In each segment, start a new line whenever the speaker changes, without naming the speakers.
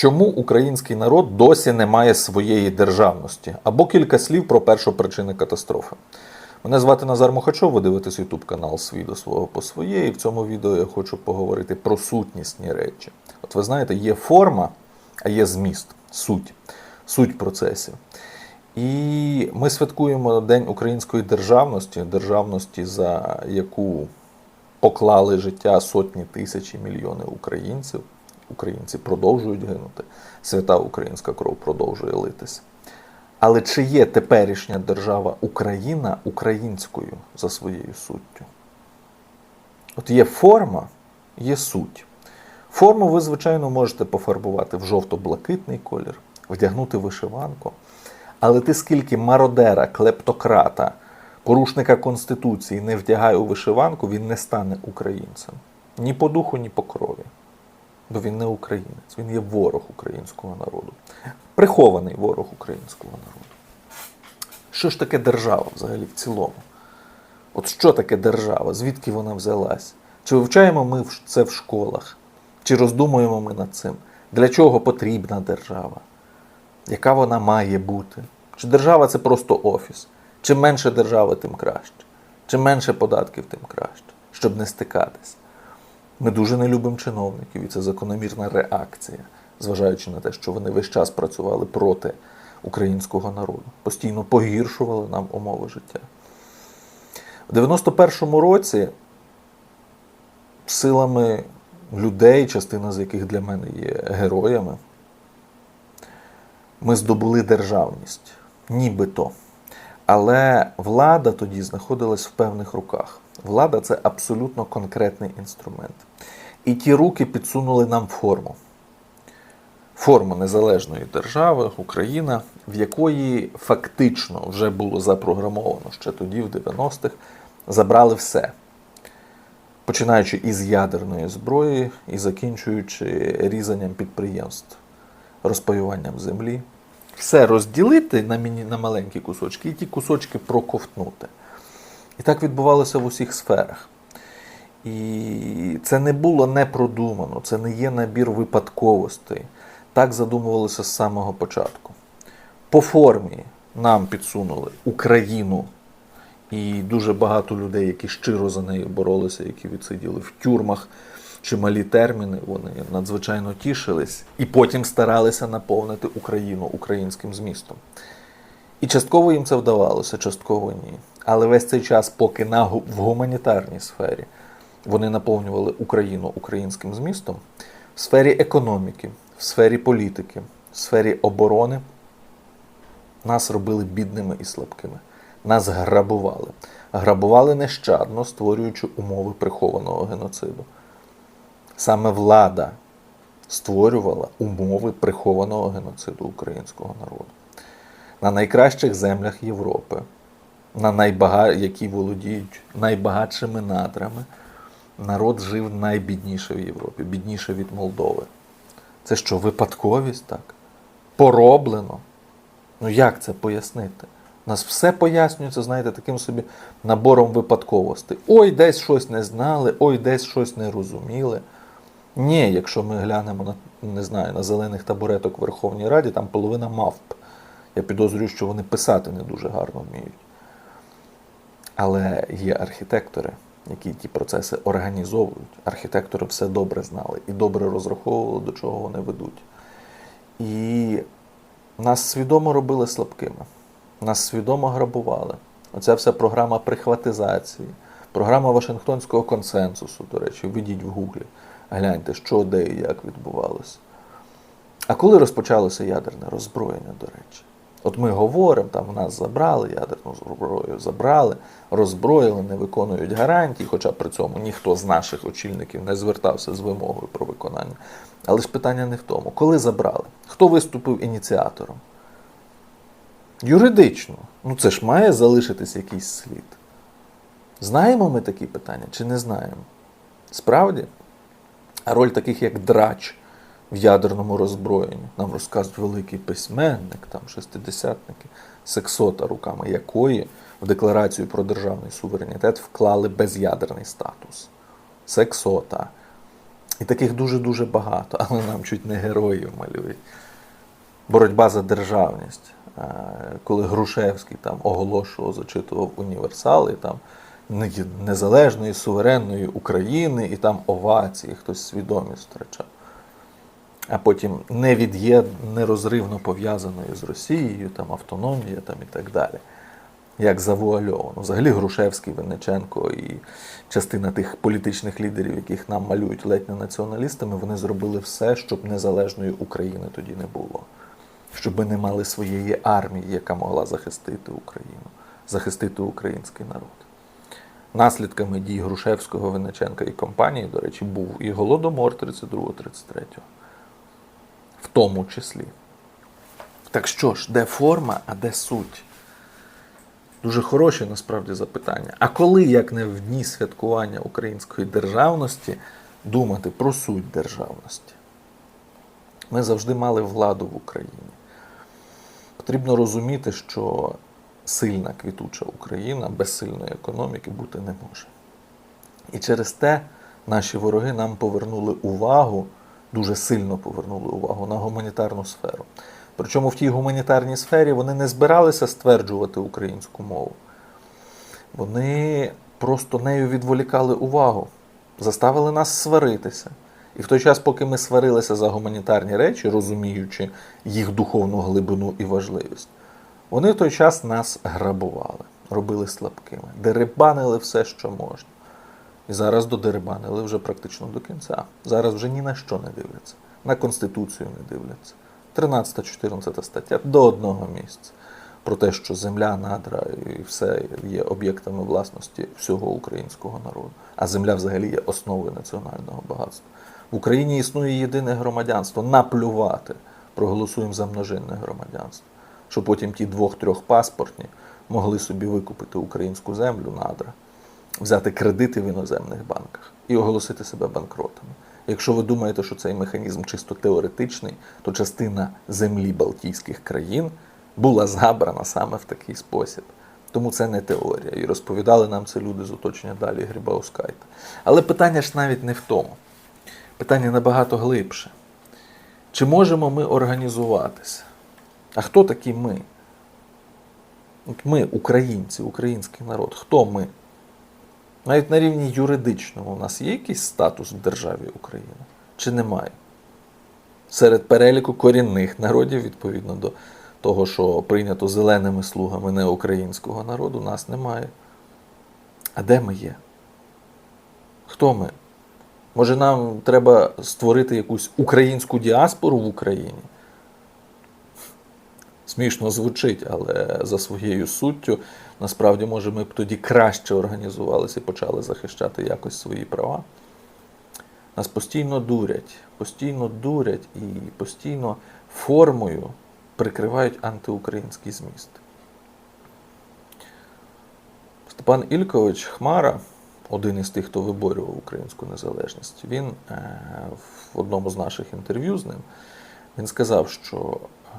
Чому український народ досі не має своєї державності? Або кілька слів про першопричини катастрофи. Мене звати Назар Мухачов, ви дивитесь YouTube канал Свій до свого по своє. І в цьому відео я хочу поговорити про сутнісні речі. От ви знаєте, є форма, а є зміст, суть, суть процесів. І ми святкуємо День української державності, державності, за яку поклали життя сотні тисяч і мільйони українців. Українці продовжують гинути. Свята українська кров продовжує литися. Але чи є теперішня держава Україна українською за своєю суттю? От є форма, є суть. Форму ви, звичайно, можете пофарбувати в жовто-блакитний колір, вдягнути вишиванку. Але ти скільки мародера, клептократа, порушника Конституції не вдягає у вишиванку, він не стане українцем. Ні по духу, ні по крові. Бо він не українець, він є ворог українського народу. Прихований ворог українського народу. Що ж таке держава взагалі в цілому? От що таке держава? Звідки вона взялась? Чи вивчаємо ми це в школах? Чи роздумуємо ми над цим? Для чого потрібна держава? Яка вона має бути? Чи держава це просто офіс? Чим менше держави, тим краще. Чим менше податків, тим краще, щоб не стикатись. Ми дуже не любимо чиновників, і це закономірна реакція, зважаючи на те, що вони весь час працювали проти українського народу, постійно погіршували нам умови життя. У 91-му році силами людей, частина з яких для мене є героями, ми здобули державність, нібито. Але влада тоді знаходилась в певних руках. Влада це абсолютно конкретний інструмент. І ті руки підсунули нам форму. Форму незалежної держави, Україна, в якої фактично вже було запрограмовано ще тоді, в 90-х, забрали все. Починаючи із ядерної зброї і закінчуючи різанням підприємств, розпаюванням землі. Все розділити на, міні, на маленькі кусочки і ті кусочки проковтнути. І так відбувалося в усіх сферах. І це не було не продумано, це не є набір випадковостей. Так задумувалося з самого початку. По формі нам підсунули Україну і дуже багато людей, які щиро за нею боролися, які відсиділи в тюрмах чималі терміни, вони надзвичайно тішились і потім старалися наповнити Україну українським змістом. І частково їм це вдавалося, частково ні. Але весь цей час, поки на, в гуманітарній сфері вони наповнювали Україну українським змістом, в сфері економіки, в сфері політики, в сфері оборони нас робили бідними і слабкими. Нас грабували. Грабували нещадно, створюючи умови прихованого геноциду. Саме влада створювала умови прихованого геноциду українського народу на найкращих землях Європи, на найбага... які володіють найбагатшими надрами, народ жив найбідніше в Європі, бідніше від Молдови. Це що, випадковість так? Пороблено? Ну як це пояснити? У нас все пояснюється, знаєте, таким собі набором випадковостей. Ой, десь щось не знали, ой, десь щось не розуміли. Ні, якщо ми глянемо на не знаю, на зелених табуреток в Верховній Раді, там половина мавп. Я підозрюю, що вони писати не дуже гарно вміють. Але є архітектори, які ті процеси організовують. Архітектори все добре знали і добре розраховували, до чого вони ведуть. І нас свідомо робили слабкими, нас свідомо грабували. Оця вся програма прихватизації, програма Вашингтонського консенсусу, до речі, введіть в гуглі, гляньте, що де і як відбувалося. А коли розпочалося ядерне роззброєння, до речі? От ми говоримо, там в нас забрали ядерну зброю, забрали, роззброїли, не виконують гарантій, хоча при цьому ніхто з наших очільників не звертався з вимогою про виконання. Але ж питання не в тому, коли забрали, хто виступив ініціатором? Юридично, ну це ж має залишитись якийсь слід. Знаємо ми такі питання чи не знаємо? Справді, а роль таких як драч в ядерному роззброєнні. Нам розказують великий письменник, там шестидесятники, сексота, руками якої в декларацію про державний суверенітет вклали без'ядерний статус. Сексота. І таких дуже-дуже багато, але нам чуть не героїв малюють. Боротьба за державність. Е, Коли Грушевський там оголошував, зачитував універсали там незалежної, суверенної України, і там овації, хтось свідомість втрачав. А потім невід'єд, нерозривно пов'язаною з Росією, там автономія там, і так далі. Як завуальовано. Взагалі Грушевський, Винниченко і частина тих політичних лідерів, яких нам малюють ледь не націоналістами, вони зробили все, щоб незалежної України тоді не було. Щоб ми не мали своєї армії, яка могла захистити Україну, захистити український народ. Наслідками дій Грушевського, Винниченка і компанії, до речі, був і Голодомор 32-33 в тому числі. Так що ж, де форма, а де суть? Дуже хороші насправді запитання. А коли, як не в дні святкування української державності, думати про суть державності? Ми завжди мали владу в Україні. Потрібно розуміти, що сильна квітуча Україна без сильної економіки бути не може. І через те наші вороги нам повернули увагу, дуже сильно повернули увагу на гуманітарну сферу. Причому в тій гуманітарній сфері вони не збиралися стверджувати українську мову. Вони просто нею відволікали увагу, заставили нас сваритися. І в той час, поки ми сварилися за гуманітарні речі, розуміючи їх духовну глибину і важливість, вони в той час нас грабували, робили слабкими, дерибанили все, що можна. І зараз додерибанили вже практично до кінця. Зараз вже ні на що не дивляться. На Конституцію не дивляться. 13-14 стаття до одного місця. Про те, що земля, надра і все є об'єктами власності всього українського народу. А земля взагалі є основою національного багатства. В Україні існує єдине громадянство. Наплювати. Проголосуємо за множинне громадянство. Щоб потім ті двох-трьох паспортні могли собі викупити українську землю, надра взяти кредити в іноземних банках і оголосити себе банкротами. Якщо ви думаєте, що цей механізм чисто теоретичний, то частина землі Балтійських країн була забрана саме в такий спосіб. Тому це не теорія. І розповідали нам це люди з оточення далі Грибаускайта. Але питання ж навіть не в тому. Питання набагато глибше. Чи можемо ми організуватися? А хто такі ми? Ми, українці, український народ, хто ми? Навіть на рівні юридичному у нас є якийсь статус в державі України? Чи немає? Серед переліку корінних народів, відповідно до того, що прийнято зеленими слугами неукраїнського народу, нас немає. А де ми є? Хто ми? Може, нам треба створити якусь українську діаспору в Україні? Смішно звучить, але за своєю суттю, насправді, може, ми б тоді краще організувалися і почали захищати якось свої права. Нас постійно дурять, постійно дурять і постійно формою прикривають антиукраїнський зміст. Степан Ількович Хмара, один із тих, хто виборював українську незалежність, він е, в одному з наших інтерв'ю з ним він сказав, що е,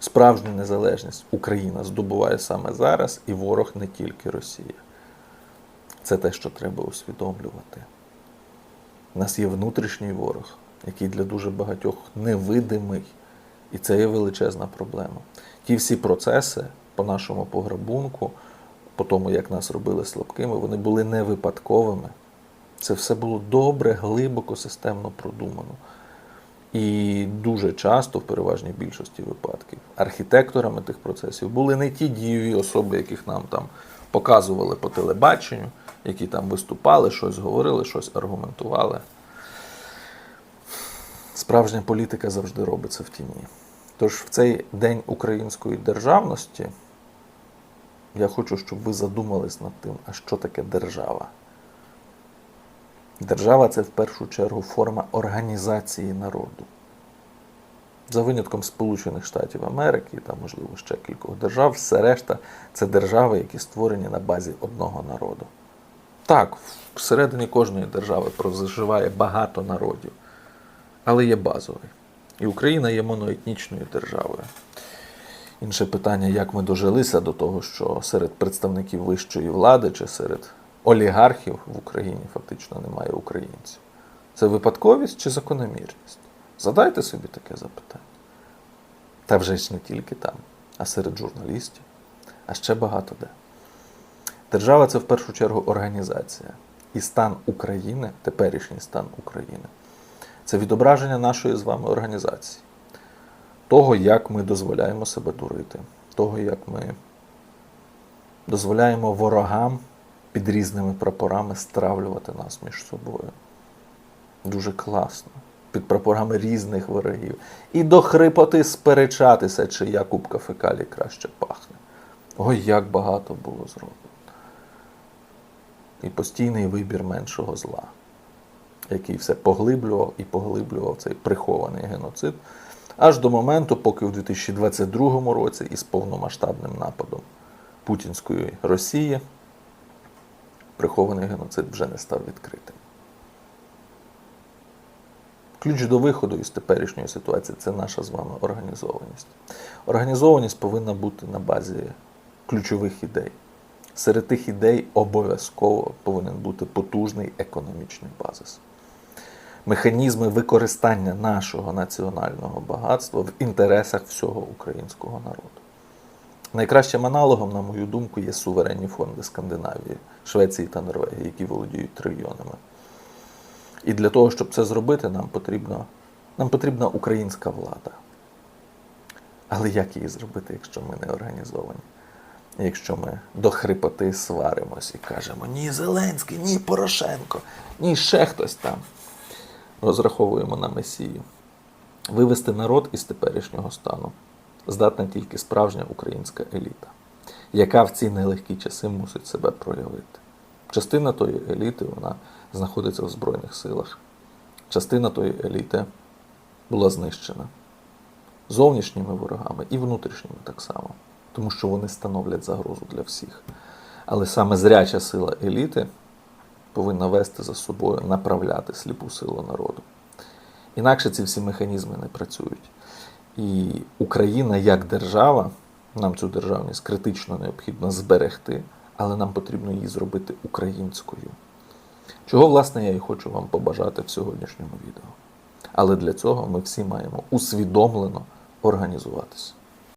справжню незалежність Україна здобуває саме зараз, і ворог не тільки Росія. Це те, що треба усвідомлювати. У нас є внутрішній ворог, який для дуже багатьох невидимий. І це є величезна проблема. Ті всі процеси по нашому пограбунку, по тому, як нас робили слабкими, вони були не випадковими. Це все було добре, глибоко, системно продумано. І дуже часто, в переважній більшості випадків, архітекторами тих процесів були не ті дієві особи, яких нам там показували по телебаченню, які там виступали, щось говорили, щось аргументували. Справжня політика завжди робиться в тіні. Тож в цей день української державності я хочу, щоб ви задумались над тим, а що таке держава. Держава це в першу чергу форма організації народу. За винятком Сполучених Штатів Америки, та, можливо, ще кількох держав, все решта це держави, які створені на базі одного народу. Так, всередині кожної держави проживає багато народів, але є базовий. І Україна є моноетнічною державою. Інше питання, як ми дожилися до того, що серед представників вищої влади чи серед олігархів в Україні фактично немає українців. Це випадковість чи закономірність? Задайте собі таке запитання. Та вже ж не тільки там, а серед журналістів, а ще багато де. Держава це в першу чергу організація. І стан України, теперішній стан України, це відображення нашої з вами організації, того, як ми дозволяємо себе дурити, того, як ми дозволяємо ворогам під різними прапорами стравлювати нас між собою. Дуже класно. Під прапорами різних ворогів. І до хрипоти сперечатися, чия кубка фекалій краще пахне. Ой, як багато було зроблено. І постійний вибір меншого зла, який все поглиблював і поглиблював цей прихований геноцид, аж до моменту, поки у 2022 році із повномасштабним нападом путінської Росії прихований геноцид вже не став відкритим. Ключ до виходу із теперішньої ситуації це наша з вами організованість. Організованість повинна бути на базі ключових ідей. Серед тих ідей обов'язково повинен бути потужний економічний базис. Механізми використання нашого національного багатства в інтересах всього українського народу. Найкращим аналогом, на мою думку, є суверенні фонди Скандинавії, Швеції та Норвегії, які володіють трильйонами. І для того, щоб це зробити, нам потрібно, нам потрібна українська влада. Але як її зробити, якщо ми не організовані? Якщо ми до хрипоти сваримось і кажемо ні Зеленський, ні Порошенко, ні ще хтось там. Розраховуємо на Месію. Вивести народ із теперішнього стану здатна тільки справжня українська еліта, яка в ці нелегкі часи мусить себе проявити. Частина тої еліти вона знаходиться в Збройних силах. Частина тої еліти була знищена зовнішніми ворогами і внутрішніми так само, тому що вони становлять загрозу для всіх. Але саме зряча сила еліти повинна вести за собою, направляти сліпу силу народу. Інакше ці всі механізми не працюють. І Україна як держава, нам цю державність критично необхідно зберегти, але нам потрібно її зробити українською. Чого, власне, я і хочу вам побажати в сьогоднішньому відео. Але для цього ми всі маємо усвідомлено організуватися.